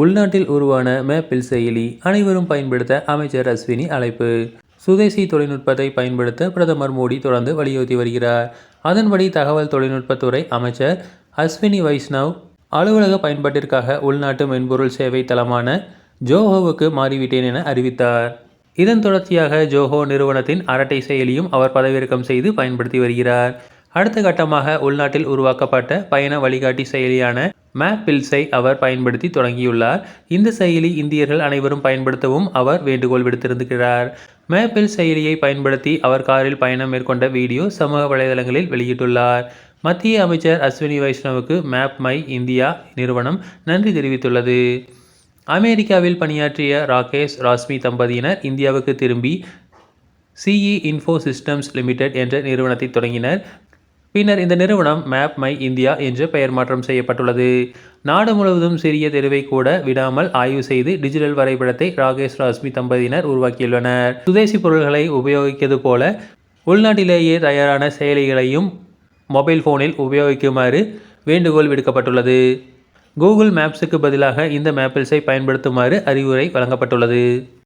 உள்நாட்டில் உருவான மேப்பிள் செயலி அனைவரும் பயன்படுத்த அமைச்சர் அஸ்வினி அழைப்பு. சுதேசி தொழில்நுட்பத்தை பயன்படுத்த பிரதமர் மோடி தொடர்ந்து வலியுறுத்தி வருகிறார். அதன்படி தகவல் தொழில்நுட்பத்துறை அமைச்சர் அஸ்வினி வைஷ்ணவ் அலுவலக பயன்பாட்டிற்காக உள்நாட்டு மென்பொருள் சேவை தளமான ஜோஹோவுக்கு மாறிவிட்டேன் என அறிவித்தார். இதன் தொடர்ச்சியாக ஜோஹோ நிறுவனத்தின் அரட்டை செயலியும் அவர் பதவியிறக்கம் செய்து பயன்படுத்தி வருகிறார். அடுத்த கட்டமாக உள்நாட்டில் உருவாக்கப்பட்ட பயண வழிகாட்டி செயலியான மேப்பிள்ஸை அவர் பயன்படுத்தி தொடங்கியுள்ளார். இந்த செயலி இந்தியர்கள் அனைவரும் பயன்படுத்தவும் அவர் வேண்டுகோள் விடுத்திருக்கிறார். மேப்பிள் செயலியை பயன்படுத்தி அவர் காரில் பயணம் மேற்கொண்ட வீடியோ சமூக வலைதளங்களில் வெளியிட்டுள்ளார். மத்திய அமைச்சர் அஸ்வினி வைஷ்ணவுக்கு மேப் மை இந்தியா நிறுவனம் நன்றி தெரிவித்துள்ளது. அமெரிக்காவில் பணியாற்றிய ராகேஷ் ராஸ்மி தம்பதியினர் இந்தியாவுக்கு திரும்பி சிஇ இன்ஃபோ சிஸ்டம்ஸ் லிமிடெட் என்ற நிறுவனத்தை தொடங்கினர். பின்னர் இந்த நிறுவனம் மேப் மை இந்தியா என்று பெயர் மாற்றம் செய்யப்பட்டுள்ளது. நாடு முழுவதும் சிறிய தெருவை கூட விடாமல் ஆய்வு செய்து டிஜிட்டல் வரைபடத்தை ராகேஷ் ராஸ்மி தம்பதியினர் உருவாக்கியுள்ளனர். சுதேசி பொருள்களை உபயோகிக்கிறது போல உள்நாட்டிலேயே தயாரான செயலிகளையும் மொபைல் ஃபோனில் உபயோகிக்குமாறு வேண்டுகோள் விடுக்கப்பட்டுள்ளது. கூகுள் மேப்ஸுக்கு பதிலாக இந்த மேப்பிள்ஸை பயன்படுத்துமாறு அறிவுரை வழங்கப்பட்டுள்ளது.